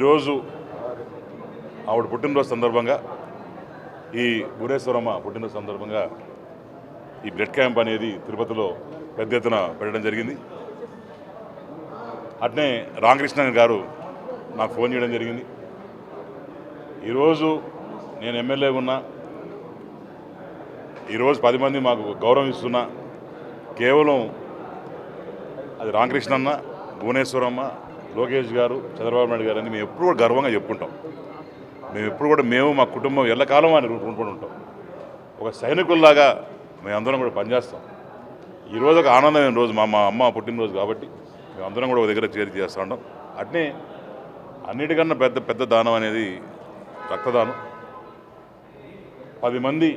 ఈరోజు ఆవిడ పుట్టినరోజు సందర్భంగా ఈ భువనేశ్వరమ్మ పుట్టినరోజు సందర్భంగా ఈ బ్లడ్ క్యాంప్ అనేది తిరుపతిలో పెద్ద ఎత్తున పెట్టడం జరిగింది. అట్నే రామకృష్ణ గారు నాకు ఫోన్ చేయడం జరిగింది. ఈరోజు నేను ఎమ్మెల్యే ఉన్నా ఈరోజు పది మంది మాకు గౌరవం ఇస్తున్నా కేవలం అది రామకృష్ణ అన్న భువనేశ్వరమ్మ లోకేష్ గారు చంద్రబాబు నాయుడు గారు అని మేము ఎప్పుడు కూడా గర్వంగా చెప్పుకుంటాం. మేము ఎప్పుడు కూడా మేము మా కుటుంబం ఎల్లకాలం అని రుణపడి ఉంటాం. ఒక సైనికుల్లాగా మేమందరం కూడా పనిచేస్తాం. ఈరోజు ఒక ఆనందమైన రోజు మా మా అమ్మ పుట్టినరోజు కాబట్టి మేమందరం కూడా ఒక దగ్గర చేరి చేస్తూ ఉంటాం అట్నే అన్నిటికన్నా పెద్ద పెద్ద దానం అనేది రక్తదానం. పది మంది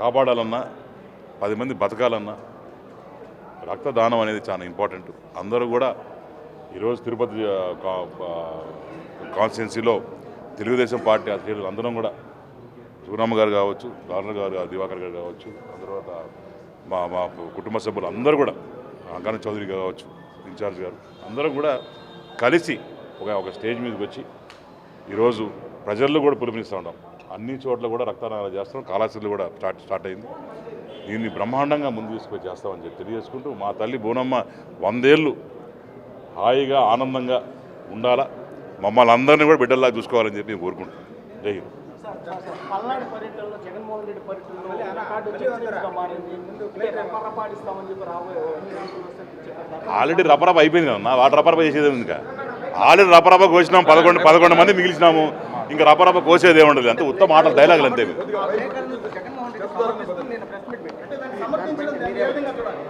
కాపాడాలన్నా పది మంది బతకాలన్నా రక్తదానం అనేది చాలా ఇంపార్టెంట్. అందరూ కూడా ఈరోజు తిరుపతి కా- కాన్స్టిట్యున్సీలో తెలుగుదేశం పార్టీ అధ్యక్షులు అందరం కూడా సూరమ్మ గారు కావచ్చు గవర్నర్ గారు దివాకర్ గారు కావచ్చు ఆ తర్వాత మా మా కుటుంబ సభ్యులు అందరూ కూడా అంకన చౌదరి కావచ్చు ఇన్ఛార్జ్ గారు అందరం కూడా కలిసి ఒక ఒక స్టేజ్ మీదకి వచ్చి ఈరోజు ప్రజల్లో కూడా పిలుపునిస్తూ ఉంటాం అన్ని చోట్ల కూడా రక్తదానాలు చేస్తాం కాలాశీలు కూడా స్టార్ట్ స్టార్ట్ అయింది. దీన్ని బ్రహ్మాండంగా ముందు తీసుకొని చేస్తామని చెప్పి తెలియజేసుకుంటూ మా తల్లి బోనమ్మ వందేళ్ళు హాయిగా ఆనందంగా ఉండాలా? మమ్మల్ని అందరినీ కూడా బిడ్డల్లా చూసుకోవాలని చెప్పి నేను కోరుకుంటున్నాను. జై హింద్. పల్నాడు పర్యటనలో జగన్మోహన్ రెడ్డి పర్యటనలో ఆల్రెడీ రపరప అయిపోయింది అన్న వాడు రపరప చేసేది ఇంకా ఆల్రెడీ రపరప కోసినాం పదకొండు పదకొండు మంది మిగిలిచినాము. ఇంకా రపరప కోసేది ఏముండదు అంతే. ఉత్తమ మాటలు డైలాగులు అంతే.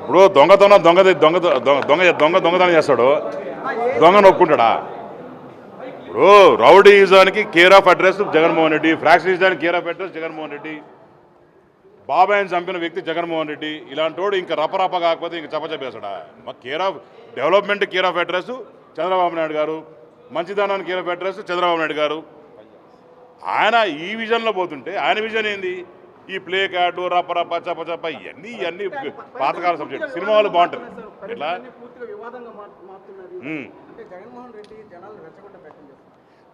ఇప్పుడు దొంగతనం దొంగ దొంగ దొంగ దొంగ దొంగతనం చేస్తాడు. దొంగ నొక్కుంటాడా? ఇప్పుడు రౌడీజానికి care of address Jaganmohan Reddy ఫ్రాక్షనిజానికి care of address Jaganmohan Reddy బాబాయ్ని చంపిన వ్యక్తి జగన్మోహన్ రెడ్డి ఇలాంటోడు ఇంకా రపరప కాకపోతే ఇంకా చెప్పచెప్పేస్తాడా మా care of development care of address Chandrababu Naidu గారు మంచిదనానికి care of address Chandrababu Naidu గారు. ఆయన ఈ విజన్లో పోతుంటే ఆయన విజన్ ఏంది? ఈ ప్లే కార్డు రపరప చప చప ఇవన్నీ ఇవన్నీ పాతకాల సబ్జెక్ట్ సినిమా వాళ్ళు బాగుంటుంది ఎట్లా?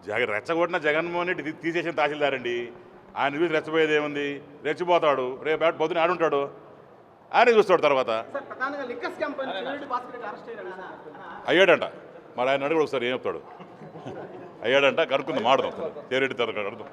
జగన్ రెచ్చగొట్టిన జగన్మోహన్ రెడ్డి తీసేసిన తహసీల్దార్ అండి ఆయన చూసి రెచ్చపోయేది ఏముంది? రెచ్చిపోతాడు. రేపు బయట పొద్దున ఆడుంటాడు. ఆయన చూస్తాడు తర్వాత. అయ్యాడంట. మరి ఆయన అడుగు ఒకసారి ఏం చెప్తాడు? అయ్యాడంట కనుక్కుందాం మాడదాం తేరెడ్డి తర్వాత కడుదాం